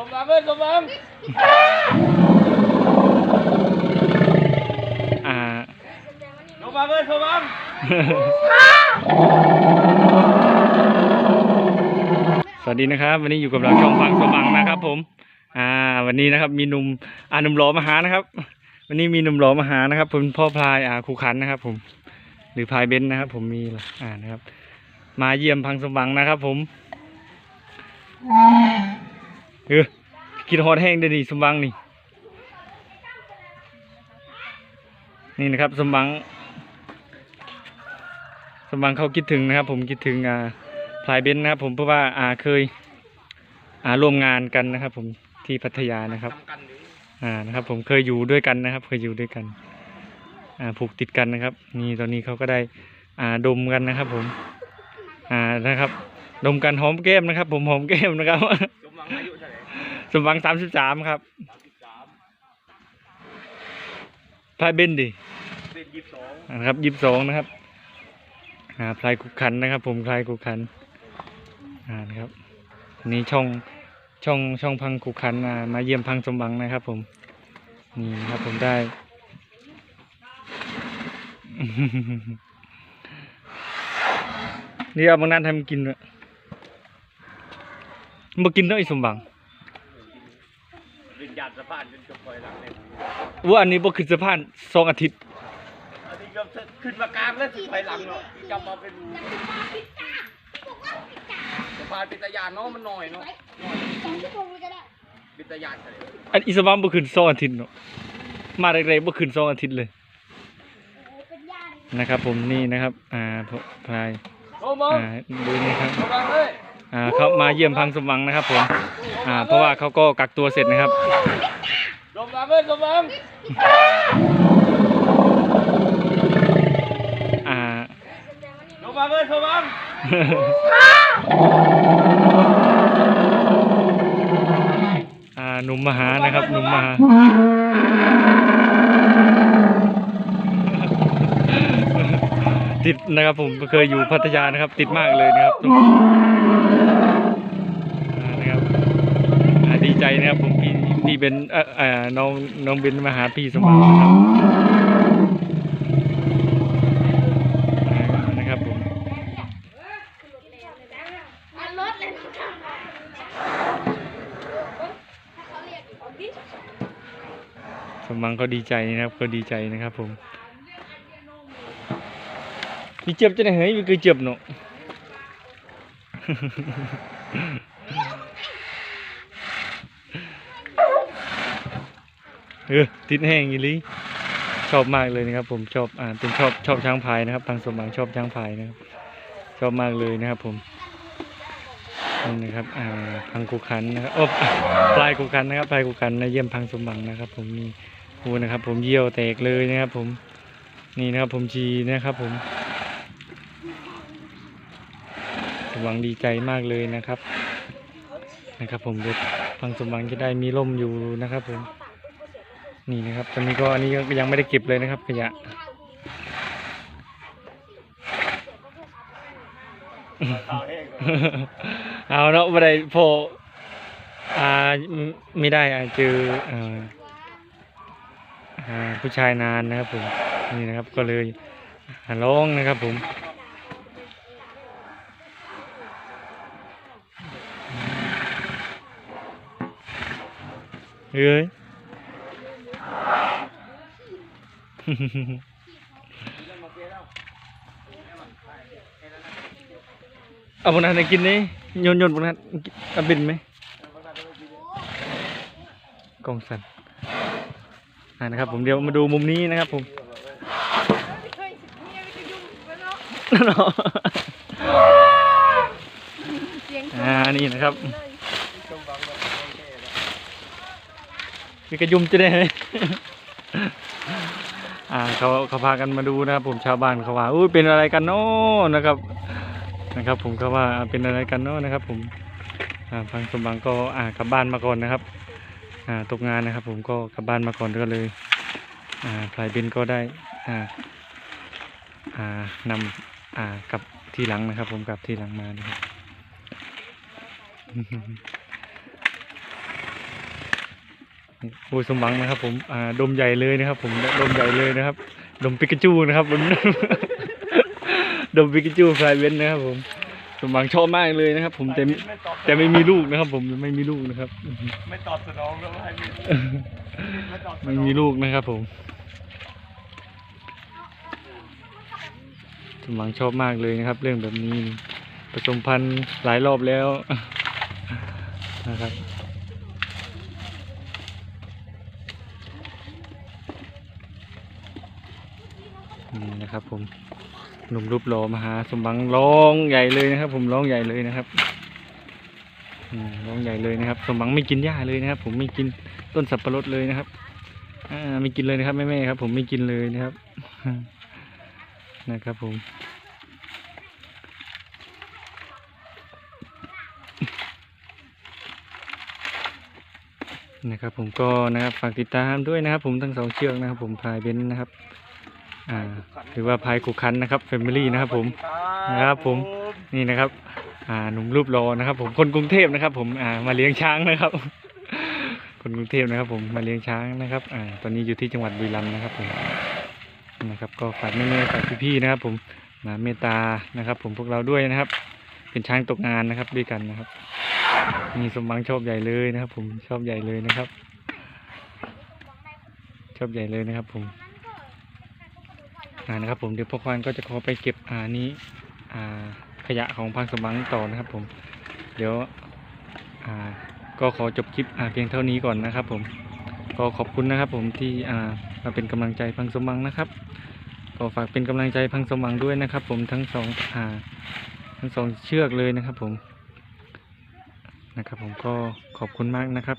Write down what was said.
ลงมาเพื่อนลงมาอ่าลงมาเพื่อนลงมาสวัสดีนะครับ วันนี้อยู่กับเราช่องฟังสว่างนะครับ ผม อ่า วันนี้นะครับ มีหนุ่มอ่าหนุ่มหล่อมาหานะครับ วันนี้มีหนุ่มหล่อมาหานะครับผมพ่อพลายอ่าครูขันนะครับ ผม หรือพลายเบนซ์นะครับ ผมมีอ่านะครับ มาเยี่ยมพังสว่างนะครับ ผม เออกินฮอดแห้งได้ดีสมบังนี่ นี่นะครับสมบัง สมบังเขาคิดถึงนะครับ ผมคิดถึงอ่าพลายเบนซ์นะครับ ผมเพราะว่าอ่าเคย อ่าร่วมงานกันนะครับ ผมที่พัทยานะครับ อ่านะครับ ผมเคยอยู่ด้วยกันนะครับ เคยอยู่ด้วยกัน อ่าผูกติดกันนะครับ นี่ตอนนี้เขาก็ได้อ่าดมกันนะครับ ผม อ่านะครับ ดมกันหอมแก้มนะครับ ผมหอมแก้มนะครับ สมหวังสามสิบสามครับสามสิบสามพลายเบนซ์ดิเป็นยี่สิบสองอ่านะครับยี่สิบสองนะครับอ่าพลายกุกขันนะครับ ผมพลายกุกขันอ่านะครับอันนี่ช่องช่องช่องพังกุกขันมามาเยี่ยมพังสมหวังนะครับ ผมนี่นะครับผมได้นี่เอาบางนั้นทำกินด้วยมากินด้วยสมหวังวิญญาณ สะพานจนจบคอยหลังเลยว่าอันนี้บ่ขึ้นสะพานสองอาทิตย์อันนี้ก็ขึ้นมากลางแล้วสุดคอยหลังเนาะกลับมาเป็นสะพานปิตยานเนาะมันหน่อยเนาะสองชั่วโมงเลยก็ได้ปิตยานเลยอันอิสวามบ่ขึ้นสองอาทิตย์เนาะมาแรกๆบ่ขึ้นสองอาทิตย์เลยโอ้โหเป็นญาตินะครับผมนี่นะครับ อ่าพพลายโอ้โหอ่าดูนี่ครับลงมาเลย อ่าเขามาเยี่ยมพังสมหวังนะครับผมอ่าเพราะว่าเขาก็กักตัวเสร็จนะครับลงมาเพื่อนลงมาอ่าลงมาเพื่อนลงมาอ่าหนุ่มมหานะครับหนุ่มมหาติดนะครับผมเคยอยู่พัทยานะครับ ติดมากเลยนะครับอ่า นะครับดีใจนะครับผมพี่พี่เป็นเอ่อเอ่อน้องน้องเบนมาหาพี่สมหวังนะครับนะครับผมสมหวังเขาดีใจนะครับเขาดีใจนะครับผมมีเจ็บจะไหนเฮ้ยมีเคยเจ็บเนาะ เออติดแห้งอีลีชอบมากเลยนะครับ ผมชอบอ่าเป็นชอบชอบช้างพายนะครับทางสมหวังชอบช้างพายนะครับ ชอบมากเลยนะครับ ผมนี่นะครับอ่าพังกุขันนะครับโอ้ปลายกุขันนะครับปลายกุขันนะเยี่ยมพังสมหวังนะครับ ผมนี่โอ้นะครับ ผมเยี่ยวแตกเลยนะครับ ผมนี่นะครับ ผมชีนะครับ ผมส มหวังดีใจมากเลยนะครับ นะครับ ผมเดี๋ยวพังสมหวังจะได้มีร่มอยู่นะครับ ผม นี่นะครับ ตอนนี้ก็อันนี้ก็ยังไม่ได้เก็บเลยนะครับขยะเอาเนาะไม่ได้พออ่าไม่ได้อ่าเจออ่าผู้ชายนานนะครับผมนี่นะครับก็เลยอ่าร้องนะครับผม เอ้ยเอาบนนั้นให้กินนี่โยนโยนบนนั้นเอาบินไหมกองสันนะครับ ผมเดี๋ยวมาดูมุมนี้นะครับผมอ่านี่นะครับ มีกระยุมจะได้ไหมอ่าเขาเขาพากันมาดูนะครับ ผมชาวบ้านเขาว่าอุ้ยเป็นอะไรกันเนาะนะครับ นะครับ ผมเขาว่าเป็นอะไรกันเนาะนะครับ ผมอ่าฟังสมบังก็อ่ากลับบ้านมาก่อนนะครับ อ่าตกงานนะครับ ผมก็กลับบ้านมาก่อนก็เลยอ่าพลายเบนก็ได้อ่าอ่านำอ่ากลับที่หลังนะครับ ผมกลับที่หลังมานะครับ โอ้ยสมหวังนะครับผมอ่าดมใหญ่เลยนะครับ ผมดมใหญ่เลยนะครับ ดมปิกาจูนะครับผมดมปิกาจูฟลายเว้นนะครับ ผมสมหวังชอบมากเลยนะครับ ผมแต่ไม่ตอบแต่ไม่มีลูกนะครับ ผมไม่มีลูกนะครับ ไม่ตอบสนองแล้วไม่ตอบสนองไม่มีลูกนะครับ ผมสมหวังชอบมากเลยนะครับ เรื่องแบบนี้ผสมพันธุ์หลายรอบแล้วนะครับ นี่นะครับ ผมหนุ่มรูปหล่อมหาสมหวังร้องใหญ่เลยนะครับ ผมร้องใหญ่เลยนะครับร้องใหญ่เลยนะครับ สมหวังไม่กินหญ้าเลยนะครับ ผมไม่กินต้นสับปะรดเลยนะครับอ่าไม่กินเลยนะครับแม่ๆครับ ผมไม่กินเลยนะครับ นะครับ ผมนะครับผมก็นะครับฝากติดตามด้วยนะครับ ผมทั้งสองเชือกนะครับ ผมพายเบนนะครับ อ่าถือว่าพายกุคันนะครับแฟมิลี่นะครับผมครับผมนี่นะครับอ่าหนุ่มรูปรอนะครับ ผมคนกรุงเทพนะครับ ผมอ่ามาเลี้ยงช้างนะครับ คนกรุงเทพนะครับ ผมมาเลี้ยงช้างนะครับอ่าตอนนี้อยู่ที่จังหวัดบุรีรัมย์นะครับผมนะครับ ก็ฝากแม่ๆฝากพี่ๆนะครับ ผมมาเมตตานะครับ ผมพวกเราด้วยนะครับ เป็นช้างตกงานนะครับด้วยกันนะครับมีสมบังชอบใหญ่เลยนะครับ ผมชอบใหญ่เลยนะครับ ชอบใหญ่เลยนะครับ ผม อ่านะครับ ผมเดี๋ยวพ่อควานก็จะขอไปเก็บอ่านี้อ่าขยะของพังสมบังต่อนะครับผม เดี๋ยวอ่าก็ขอจบคลิปอ่าเพียงเท่านี้ก่อนนะครับ ผมก็ขอบคุณนะครับผมที่อ่ามาเป็นกำลังใจพังสมบังนะครับก็ฝากเป็นกำลังใจพังสมบังด้วยนะครับ ผมทั้งสองอ่าทั้งสองเชือกเลยนะครับ ผมนะครับ ผมก็ขอบคุณมากนะครับ